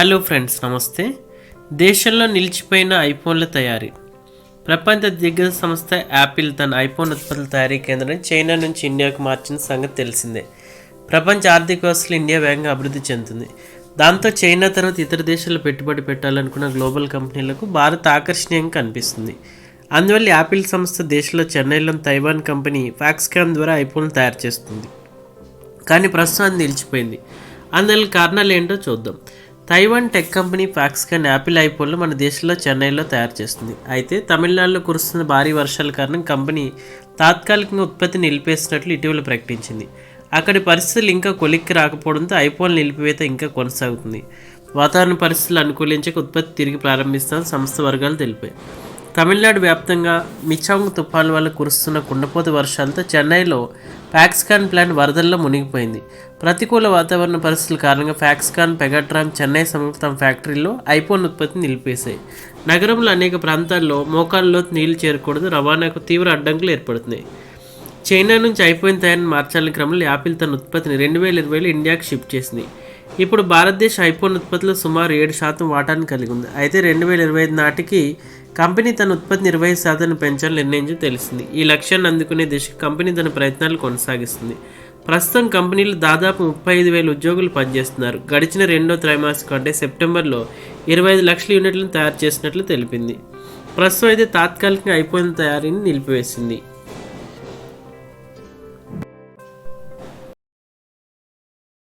Hello friends నమస్తే. దేశంలో నిలిచిపోయిన ఐఫోన్ల తయారీ. ప్రపంచ దిగ్గజ సంస్థ యాపిల్ తన ఐఫోన్ ఉత్పత్తుల తయారీ కేంద్రాన్ని చైనా నుంచి ఇండియాకు మార్చిన సంగతి తెలిసిందే. ప్రపంచ ఆర్థిక వ్యవస్థలో ఇండియా వేగంగా అభివృద్ధి చెందుతుంది. దాంతో చైనా తర్వాత ఇతర దేశాల్లో పెట్టుబడి పెట్టాలనుకున్న గ్లోబల్ కంపెనీలకు భారత్ ఆకర్షణీయంగా కనిపిస్తుంది. అందువల్ల యాపిల్ సంస్థ దేశంలో చెన్నైలోని తైవాన్ కంపెనీ ఫ్యాక్స్కాన్ ద్వారా ఐఫోన్లు తయారు చేస్తుంది. కానీ ప్రస్తుతం నిలిచిపోయింది. అందువల్ల కారణాలు ఏంటో చూద్దాం. Taiwan tech company Foxconn Apple ఐఫోన్లు మన దేశంలో చెన్నైలో తయారు చేస్తుంది. అయితే తమిళనాడులో కురుస్తున్న భారీ వర్షాల కారణం కంపెనీ తాత్కాలికంగా ఉత్పత్తి నిలిపేసినట్లు ఇటీవల ప్రకటించింది. అక్కడి పరిస్థితులు ఇంకా కొలిక్కి రాకపోవడంతో ఐఫోన్ నిలిపివేత ఇంకా కొనసాగుతుంది. వాతావరణ పరిస్థితులు అనుకూలించక ఉత్పత్తి తిరిగి ప్రారంభిస్తామని సంస్థ వర్గాలు తెలిపాయి. తమిళనాడు వ్యాప్తంగా మిచాంగ్ తుఫాన్ వల్ల కురుస్తున్న కుండపోత వర్షాలతో చెన్నైలో ఫ్యాక్స్కాన్ ప్లాంట్ వరదల్లో మునిగిపోయింది. ప్రతికూల వాతావరణ పరిస్థితుల కారణంగా ఫ్యాక్స్కాన్ పెగట్రాన్ చెన్నై సంస్థ తమ ఫ్యాక్టరీలో ఐఫోన్ ఉత్పత్తిని నిలిపేశాయి. నగరంలో అనేక ప్రాంతాల్లో మోకాళ్ళలో నీళ్ళు చేరకూడదు రవాణాకు తీవ్ర అడ్డంకులు ఏర్పడుతున్నాయి. చైనా నుంచి ఐఫోన్ తయారీని మార్చాలని క్రమంలో యాపిల్ తన ఉత్పత్తిని రెండు వేల ఇరవైలో ఇండియాకు షిఫ్ట్ చేసింది. ఇప్పుడు భారతదేశ ఐఫోన్ ఉత్పత్తిలో సుమారు ఏడు శాతం వాటాను కలిగి ఉంది. అయితే రెండు వేల ఇరవై ఐదు నాటికి కంపెనీ తన ఉత్పత్తిని ఇరవై ఐదు శాతాన్ని పెంచాలని నిర్ణయించి తెలిసింది. ఈ లక్ష్యాన్ని అందుకునే దిశగా కంపెనీ తన ప్రయత్నాలు కొనసాగిస్తుంది. ప్రస్తుతం కంపెనీలో దాదాపు ముప్పై ఐదు వేల ఉద్యోగులు పనిచేస్తున్నారు. గడిచిన రెండో త్రైమాసికం అంటే సెప్టెంబర్లో ఇరవై ఐదు లక్షల యూనిట్లను తయారు చేసినట్లు తెలిపింది. ప్రస్తుతం అయితే తాత్కాలికంగా ఐఫోన్ తయారీని నిలిపివేసింది.